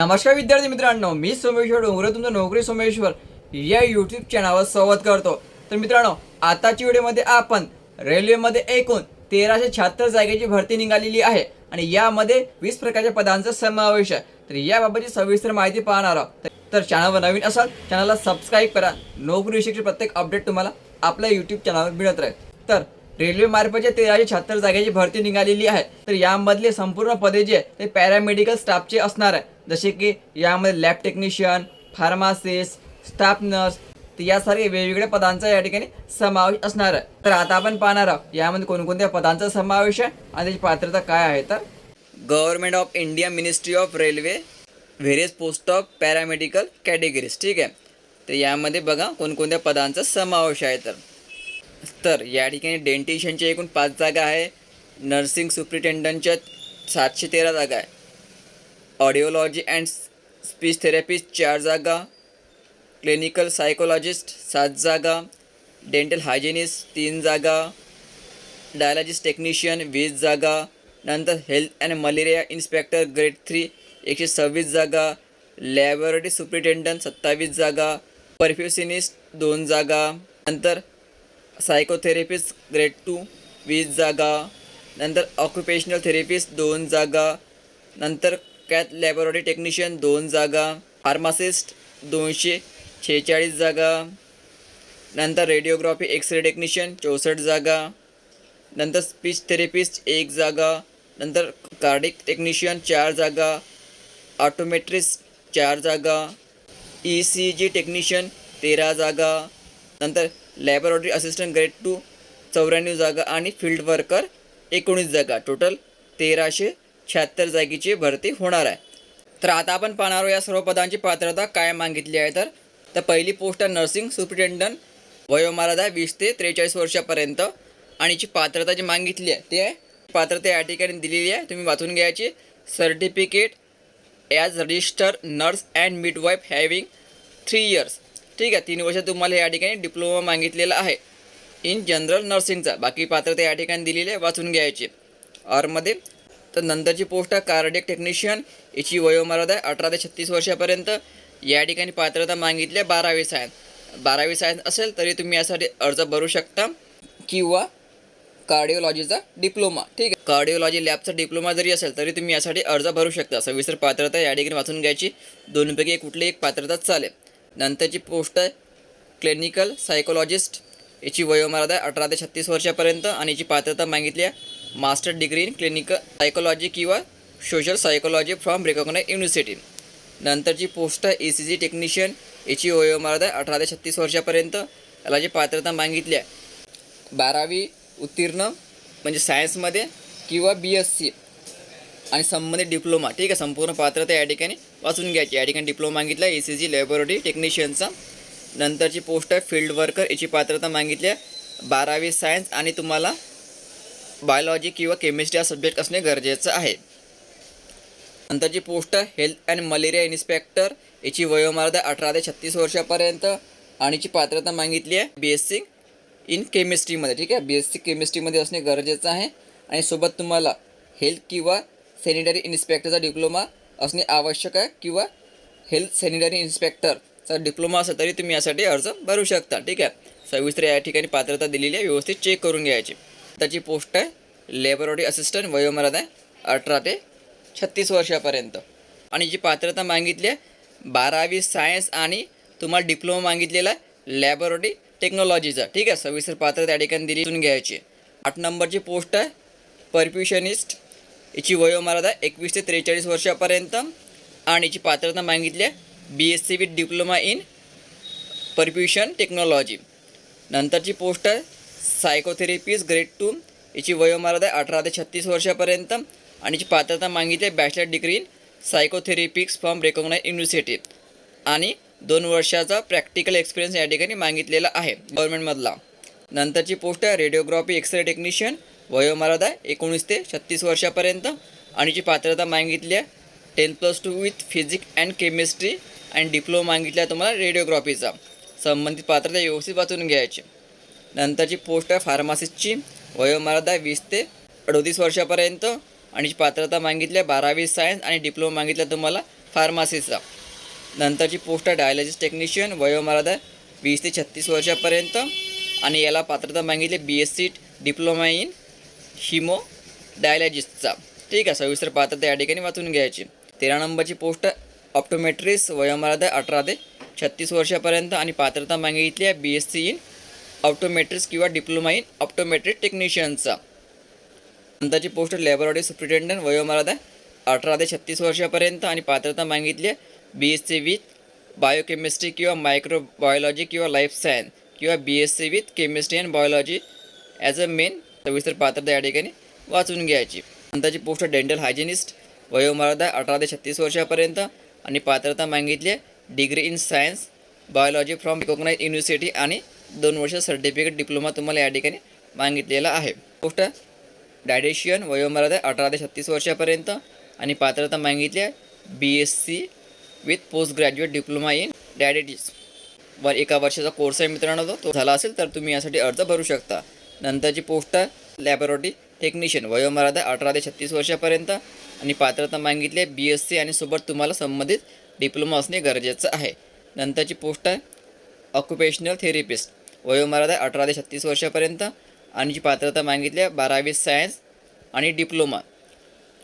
नमस्कार विद्यार्थी मित्रांनो मी सोमेश्वर डोंगरे तुमचं नोकरी सोमेश्वर या यूट्यूब चॅनलवर संवाद करतो. तर मित्रांनो आताच्या व्हिडिओमध्ये आपण रेल्वेमध्ये एकूण तेराशे शहात्तर जागेची भरती निघालेली आहे आणि यामध्ये वीस प्रकारच्या पदांचा समावेश आहे. तर याबाबतची सविस्तर माहिती पाहणार आहोत. तर चॅनलवर नवीन असाल चॅनलला सबस्क्राईब करा. नोकरी प्रत्येक अपडेट तुम्हाला आपल्या यूट्यूब चॅनलवर मिळत राहील. तर रेल्वे मार्फतच्या तेराशे शहात्तर जागेची भरती निघालेली आहे. तर यामधले संपूर्ण पदे जे आहे ते पॅरामेडिकल स्टाफचे असणार आहे. जसे की यामध्ये lab technician pharmacist staff nurse तर यासारखे वेगवेगळ्या पदांचा या ठिकाणी समावेश असणार आहे. तर आता आपण पाहणार आहोत यामध्ये कोणकोणत्या पदांचा समावेश आहे आणि त्याची पात्रता काय आहे तर? Government of India ministry of railway various post of paramedical categories ठीक आहे? तर यामध्ये बघा कोणकोणत्या पदांचा समावेश आहे तर. तर या ठिकाणी डेंटिशियनच्या एकूण पाच जागा आहे नर्सिंग सुप्रिटेंडंटच्या सातशे तेरा जागा आहे. ऑडिओलॉजी अँड स्पीच थेरपिस्ट चार जागा क्लिनिकल सायकोलॉजिस्ट सात जागा डेंटल हायजिनिस्ट तीन जागा डायलॉजिस्ट टेक्निशियन वीस जागा नंतर health and malaria inspector grade three एकशे सव्वीस जागा लॅबोरेटरी सुप्रिटेंडंट सत्तावीस जागा परफ्युसिनिस्ट दोन जागा नंतर सायकोथेरपिस्ट ग्रेड टू वीस जागा नंतर ऑक्युपेशनल थेरपिस्ट दोन जागा नंतर कॅथ लॅबोरेटरी टेक्निशियन दोन जागा फार्मासिस्ट दोनशे शेहेचाळीस जागा नंतर रेडिओग्राफी एक्स रे टेक्निशियन चौसष्ट जागा नंतर स्पीच थेरपिस्ट एक जागा नंतर कार्डिक टेक्निशियन चार जागा ऑटोमेट्रिस्ट चार जागा ई सी जी टेक्निशियन तेरा जागा नंतर लॅबोरेटरी असिस्टंट ग्रेड टू चौऱ्याण्णव जागा आणि फील्ड वर्कर एकोणीस जागा. टोटल तेराशे शहात्तर जागेची भरती होणार आहे. तर आता आपण पाहणार या सर्व पदांची पात्रता काय मागितली आहे तर तर पहिली पोस्ट आहे नर्सिंग सुप्रिटेंडंट वयोमर्यादा वीस ते त्रेचाळीस वर्षापर्यंत. आणि जी पात्रता जी मागितली आहे ते आहे पात्रता या ठिकाणी दिलेली आहे. तुम्ही वाचून घ्यायची certificate as register nurse and midwife having three years ठीक आहे तीन वर्ष तुम्हाला या ठिकाणी डिप्लोमा मागितलेला आहे. इन जनरल नर्सिंगचा बाकी पात्रता या ठिकाणी दिलेली आहे वाचून घ्यायची ऑरमध्ये तर नंतरची पोस्ट आहे कार्डियक टेक्निशियन याची वयोमर्यादा आहे अठरा ते छत्तीस वर्षापर्यंत. या ठिकाणी पात्रता मागितली आहे बारावी सायन्स बारावी सायन्स असेल तरी तुम्ही यासाठी अर्ज भरू शकता किंवा कार्डिओलॉजीचा डिप्लोमा ठीक आहे? कार्डिओलॉजी लॅबचा डिप्लोमा जरी असेल तरी तुम्ही यासाठी अर्ज भरू शकता. सविस्तर पात्रता या ठिकाणी वाचून घ्यायची. दोनपैकी कुठली एक पात्रता चालेल. नंतरची पोस्ट आहे क्लिनिकल सायकोलॉजिस्ट याची वयोमर्यादा आहे अठरा ते छत्तीस वर्षापर्यंत आणि याची पात्रता मागितली आहे master degree in clinical psychology किंवा social psychology from recognise university नंतरची पोस्ट आहे ए सी जी टेक्निशियन याची वयोमर्यादा आहे अठरा ते छत्तीस वर्षापर्यंत. याला जी पात्रता मागितली आहे बारावी उत्तीर्ण म्हणजे सायन्समध्ये किंवा बी एस सी आणि संबंधित डिप्लोमा ठीक आहे संपूर्ण पात्रता या ठिकाणी वाचून घ्यायची. या ठिकाणी डिप्लोमा मागितला ए सी जी लॅबोरेटरी टेक्निशियनचा नंतरची पोस्ट आहे फील्ड वर्कर याची पात्रता मागितली आहे. बारावी सायन्स आणि तुम्हाला बायोलॉजी किंवा केमिस्ट्री हा सब्जेक्ट असणे गरजेचं आहे. नंतरची पोस्ट आहे हेल्थ अँड मलेरिया इन्स्पेक्टर याची वयोमर्यादा अठरा ते छत्तीस वर्षापर्यंत. आणि याची पात्रता मागितली आहे बी एस सी इन केमिस्ट्रीमध्ये ठीक आहे? बी एस सी केमिस्ट्रीमध्ये असणे गरजेचं आहे. आणि सोबत तुम्हाला हेल्थ किंवा सॅनिटरी इन्स्पेक्टरचा डिप्लोमा असणे आवश्यक आहे किंवा हेल्थ सॅनिटरी इन्स्पेक्टरचा डिप्लोमा असेल तरी तुम्ही यासाठी अर्ज भरू शकता. ठीक आहे? सविस्तर या ठिकाणी पात्रता दिलेली आहे व्यवस्थित चेक करून घ्यायची. त्याची पोस्ट आहे. लेबोरेटरी असिस्टंट वयोमर्यादा आहे. अठरा ते छत्तीस वर्षापर्यंत. आणि जी पात्रता मागितली आहे बारावी सायन्स आणि तुम्हाला डिप्लोमा मागितलेला आहे लॅबोरेटरी टेक्नॉलॉजीचा ठीक आहे? सविस्तर पात्रता त्या ठिकाणी दिली घ्यायची. आठ नंबरची पोस्ट आहे. परफ्युशनिस्ट याची वयोमर्यादा एकवीस ते त्रेचाळीस वर्षापर्यंत. आणि याची पात्रता मागितली आहे B S C with diploma in perfusion technology नंतरची पोस्ट आहे सायकोथेरेपीज ग्रेड टू याची वयोमर्यादा अठरा ते छत्तीस वर्षापर्यंत आणि याची पात्रता मागितली आहे bachelor degree in psychotherapics from recognise university आणि दोन वर्षाचा प्रॅक्टिकल एक्सपिरियन्स या ठिकाणी मागितलेला आहे गव्हर्नमेंटमधला नंतरची पोस्ट आहे रेडिओग्राफी एक्सरे टेक्निशियन वयोमर्यादा एकोणीस ते छत्तीस वर्षापर्यंत आणि जी पात्रता मागितली आहे ten plus two with physics and chemistry and diploma मागितला तुम्हाला रेडिओग्राफीचा संबंधित पात्रता व्यवस्थित वाचून घ्यायची. नंतरची पोस्ट आहे फार्मासिस्टची वयोमर्यादा वीस ते अडोतीस वर्षापर्यंत आणि जी पात्रता मागितली बारावी सायन्स आणि डिप्लोमा मागितला तुम्हाला फार्मासिस्टचा. नंतरची पोस्ट आहे डायलॉजिस्ट टेक्निशियन वयोमर्यादा वीस ते छत्तीस वर्षापर्यंत आणि याला पात्रता मागितली B S C diploma in haemo डायलॉजिस्टचा. ठीक आहे सविस्तर पात्रता या ठिकाणी वाचून घ्यायची. तेरा नंबरची पोस्ट ऑप्टोमेट्रिस वयोमर्यादा अठरा ते छत्तीस वर्षापर्यंत आणि पात्रता मागितली आहे B S C in optometrics किंवा डिप्लोमा इन ऑप्टोमेट्रिक टेक्निशियनचा नंतरची पोस्ट लॅबोरेटरी सुप्रिटेंडंट वयोमर्यादा अठरा ते छत्तीस वर्षापर्यंत आणि पात्रता मागितली आहे. B S C with biochemistry किंवा मायक्रोबायोलॉजी किंवा लाईफ सायन्स किंवा B S C with chemistry and biology as a main सविस्तर पात्रता या ठिकाणी वाचून घ्यायची. नंतरची पोस्ट डेंटल हायजिनिस्ट वयोमर्यादा अठरा ते छत्तीस वर्षापर्यंत आणि पात्रता मागितली आहे. Degree in science biology from recognise university आणि दोन वर्ष सर्टिफिकेट डिप्लोमा तुम्हाला या ठिकाणी मागितलेला आहे. पोस्ट डायडेशियन वयोमर्यादा अठरा ते छत्तीस वर्षापर्यंत आणि पात्रता मागितली आहे. B S C with post graduate diploma in dietetics वर एका वर्षाचा कोर्स आहे मित्रांनो तो. तो झाला असेल तर तुम्ही यासाठी अर्ज भरू शकता. नंतरची पोस्ट आहे लॅबोरेटरी टेक्निशियन वयोमर्यादा अठरा ते छत्तीस वर्षापर्यंत आणि पात्रता मागितली आहे. बी एस सी आणि सोबत तुम्हाला संबंधित डिप्लोमा असणे गरजेचं आहे. नंतरची पोस्ट आहे ऑक्युपेशनल थेरपिस्ट वयोमर्यादा अठरा ते छत्तीस वर्षापर्यंत आणि जी पात्रता मागितली आहे बारावी सायन्स आणि डिप्लोमा.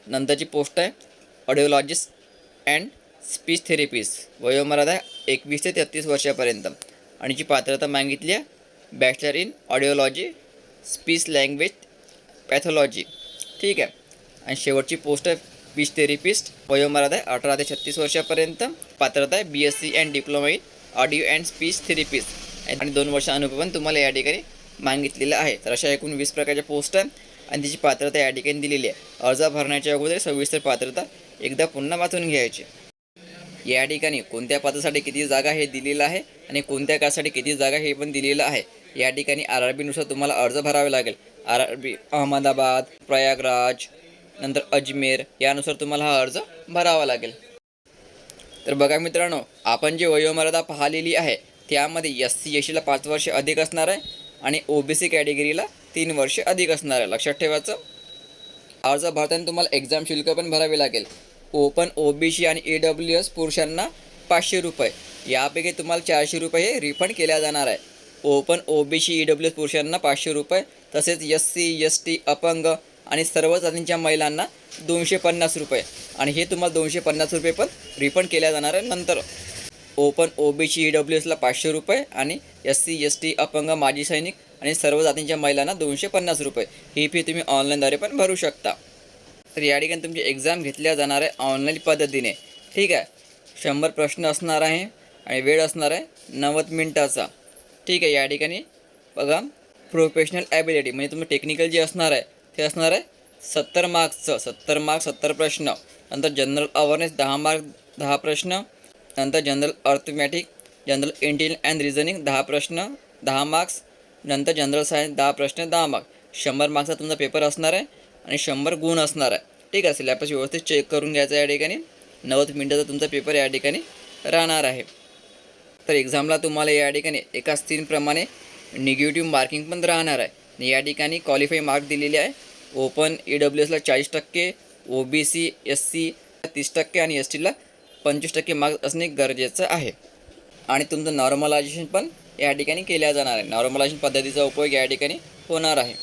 नंतरची पोस्ट आहे ऑडिओलॉजिस्ट अँड स्पीच थेरपिस्ट वयोमर्यादा एकवीस ते तेहतीस वर्षापर्यंत. आणि जी पात्रता मागितली आहे bachelor in audiology speech language pathology ठीक आहे. आणि शेवटची पोस्ट आहे स्पीच थेरपिस्ट वयोमर्यादा आहे अठरा ते छत्तीस वर्षापर्यंत. पात्रता आहे B S C and diploma in audio and speech therapist आणि दोन वर्ष अनुभव पण तुम्हाला या ठिकाणी मागितलेलं आहे. तर अशा एकूण वीस प्रकारच्या पोस्ट आणि त्याची पात्रता या ठिकाणी दिलेली आहे. अर्ज भरण्याच्या अगोदर सविस्तर पात्रता एकदा पुन्हा वाचून घ्यायची. या ठिकाणी कोणत्या पात्रासाठी किती जागा हे दिलेलं आहे आणि कोणत्या कासाठी किती जागा हे पण दिलेलं आहे. या ठिकाणी आर आर बीनुसार तुम्हाला अर्ज भरावे लागेल. R R B Ahmedabad Prayagraj नंतर अजमेर यानुसार तुम्हाला हा अर्ज भरावा लागेल. तर बघा मित्रांनो आपण जे वयोमर्यादा पाहिलेली आहे त्यामध्ये एस सी एस पाच वर्ष अधिक असणार आहे आणि ओ बी सी कॅटेगरीला तीन वर्ष अधिक असणार आहे. लक्षात ठेवायचं? अर्ज भरताना तुम्हाला एक्झाम शुल्क पण भरावे लागेल ओपन ओ बी सी आणि ई डब्ल्यू एस पुरुषांना पाचशे रुपये. यापैकी तुम्हाला चारशे रुपये हे रिफंड केल्या जाणार आहे. Open O B C E W S पुरुषांना पाचशे रुपये तसेच एस सी एस टी अपंग आणि सर्व जातींच्या महिलांना दोनशे पन्नास रुपये. आणि हे तुम्हाला दोनशे पन्नास रुपये पण रिफंड केल्या जाणार आहे नंतर. Open O B C E W एसला पाचशे रुपये आणि एस सी एस टी अपंग माजी सैनिक आणि सर्व जातींच्या महिलांना दोनशे पन्नास रुपये. ही फी तुम्ही ऑनलाईनद्वारे पण भरू शकता. तर या ठिकाणी तुमची एक्झाम घेतल्या जाणार आहे ऑनलाईन पद्धतीने. ठीक आहे? शंभर प्रश्न असणार आहे आणि वेळ असणार आहे नव्वद मिनटाचा. ठीक आहे या ठिकाणी बघा. प्रोफेशनल ॲबिलिटी म्हणजे तुम्ही टेक्निकल जे असणार आहे ते असणार आहे सत्तर मार्क्सचं सत्तर मार्क्स सत्तर प्रश्न. नंतर जनरल अवेअरनेस दहा मार्क दहा प्रश्न. नंतर general arithmetic general intelligence and reasoning दहा प्रश्न दहा मार्क्स नंतर जनरल सायन्स दहा प्रश्न दहा मार्क्स. शंभर मार्क्सचा तुमचा पेपर असणार आहे आणि शंभर गुण असणार आहे. ठीक आहे सिलेबस व्यवस्थित चेक करून घ्यायचा या ठिकाणी. नव्वद मिनटाचा तुमचा पेपर या ठिकाणी राहणार आहे. तर एक्झामला तुम्हाला या ठिकाणी एका तीनप्रमाणे निगेटिव्ह मार्किंग पण राहणार आहे. आणि या ठिकाणी क्वालिफाय मार्क दिलेले आहे. ओपन ई डब्ल्यू एसला चाळीस टक्के O B C S C तीस टक्के आणि एस टीला पंचवीस टक्के मार्क्स असणे गरजेचं आहे. आणि तुमचं नॉर्मलायझेशन पण या ठिकाणी केल्या जाणार आहे. नॉर्मलायझेशन पद्धतीचा उपयोग या ठिकाणी होणार आहे.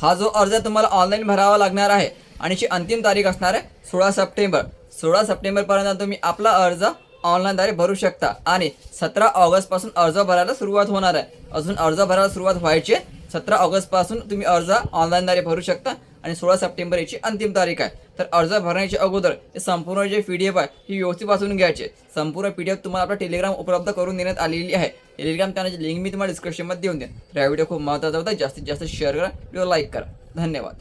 हा जो अर्ज तुम्हाला ऑनलाईन भरावा लागणार आहे आणि ची अंतिम तारीख असणार आहे सोळा सप्टेंबर. सोळा सप्टेंबरपर्यंत तुम्ही आपला अर्ज ऑनलाईनद्वारे भरू शकता आणि सतरा ऑगस्टपासून अर्ज भरायला सुरुवात होणार आहे. अजून अर्ज भरायला सुरुवात व्हायची सतरा ऑगस्टपासून तुम्ही अर्ज ऑनलाईनद्वारे भरू शकता. आणि सोळा सप्टेंबर याची अंतिम तारीख आहे. तर अर्ज भरण्याच्या अगोदर हे संपूर्ण जे पी डी एफ आहे ही व्यवस्थित वाचून घ्यायचे. संपूर्ण पी डी एफ तुम्हाला आपला टेलिग्राम उपलब्ध करून देण्यात आलेली आहे. टेलिग्राम चॅनलची लिंक मी तुम्हाला डिस्क्रिप्शनमध्ये देऊन देईन. तर हा व्हिडिओ खूप महत्त्वाचा होता. जास्तीत जास्त शेअर करा. व्हिडिओ लाईक करा. धन्यवाद.